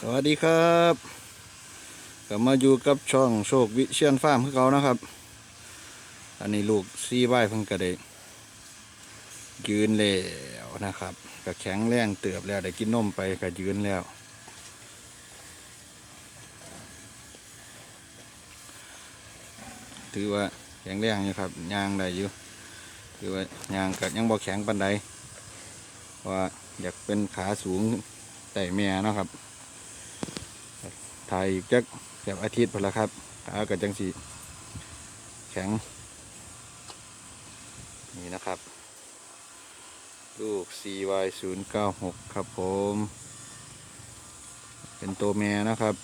สวัสดีครับกลับมาอยู่กับช่องโชควิเชียนฟาร์มคือเขานะครับ อันนี้ลูกซีไว้เพิ่งกระเดยืนแล้วนะครับก็แข็งแรงเติบแล้วได้กินนมไปก็ยืนแล้ว ถือว่าแข็งแรงอยู่ครับยางได้อยู่ถือว่ายางกัยังบ่แข็งปันใดว่าอยากเป็นขาสูงแต่แม่เนาะครับ ถ่ายอีกจักแบบอาทิตย์พอละครับขากับจังสีแข็ง นี่นะครับ ลูก CY 0 9 6 ครับผม เป็นตัวแม่นะครับ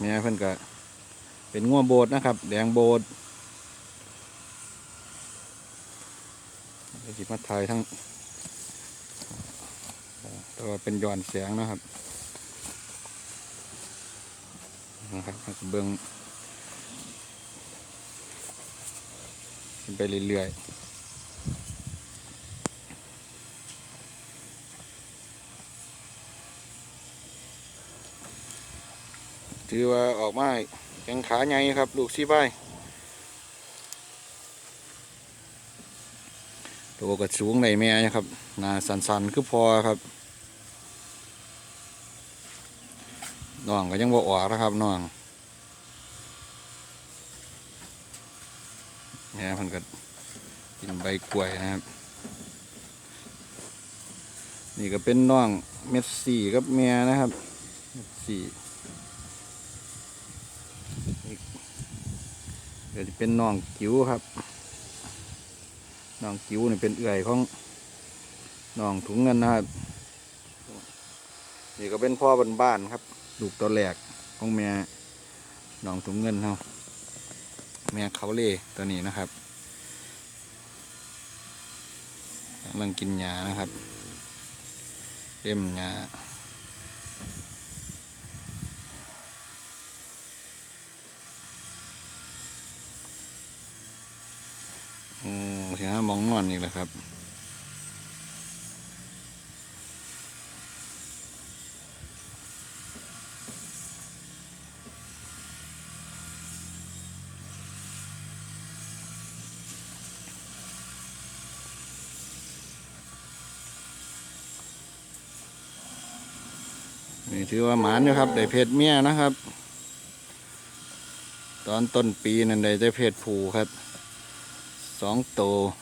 แม่เพิ่นก็เป็นง่วโบดนะครับ แดงโบด เดี๋ยวสิมาถ่ายทั้งตัวเป็นย้อนเสียงนะครับนะครับเบิ้องไปเรื่อยๆถือว่าออกมาแข้งขาใหญ่ครับ ลูกซีใบ ตัวก็สูงในแม่นะครับหนาสันๆคือพอครับน้องก็ยังบ่ออกนะครับน้องแม่เพันก็กินใบกล้วยนะครับ นี่ก็เป็นน้องเม็ดสี่กับแม่นะครับเม็ดสี่นี่ก็จะเป็นน้องกิ๋วครับ น้องกิ๋วนี่เป็นเอื่อยของน้องถุงเงินนะครับ นี่ก็เป็นพ่อบ้านๆครับ ลูกตัวแรกของแม่น้องถุงเงินเขาแม่เขาเล่ตัวนี้นะครับกำลังกินหญ้านะครับเล่มหญ้าโอ้เสียม องนอนนี่แหละครับ นี่ถือว่าหมานอยู่ครับได้เพศเมียนะครับ ตอนต้นปีนั่นได้เพศผูครับสองโตว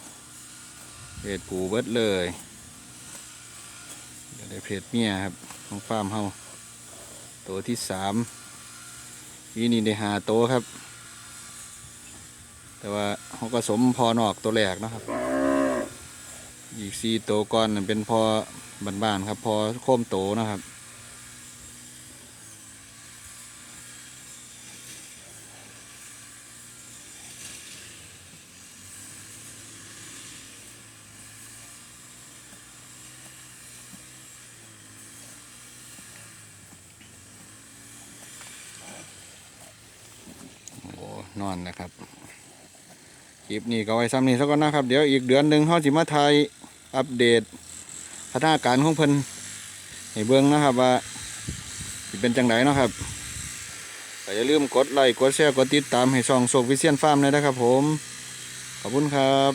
เพศปูเบิดเลยเดี๋ยวได้เพศเมียครับของฟาร์มเฮาตัวที่สามปีนี่ได้หาโตวครับ แต่ว่าเขาก็สมพอนอกตัวแรกนะครับ อีกสี่โตวก่อนนั่นเป็นพอบ้านๆครับ พอโค้มโตนะครับ โอ้ นอนนะครับคลิปนี้ก็ไว้ซ้ำนี้สักก่อนนะครับ เดี๋ยวอีกเดือนหนึ่งเขาสิมาไทยอัปเดตพัฒนาการของเพิ่นให้เบิ้งนะครับว่าเป็นจังไดเนาะครับแต่อย่าลืมกดไลค์กดแชร์กดติดตามให้ช่องโศกวิเชียนฟาร์มเลยนะครับผม ขอบคุณครับ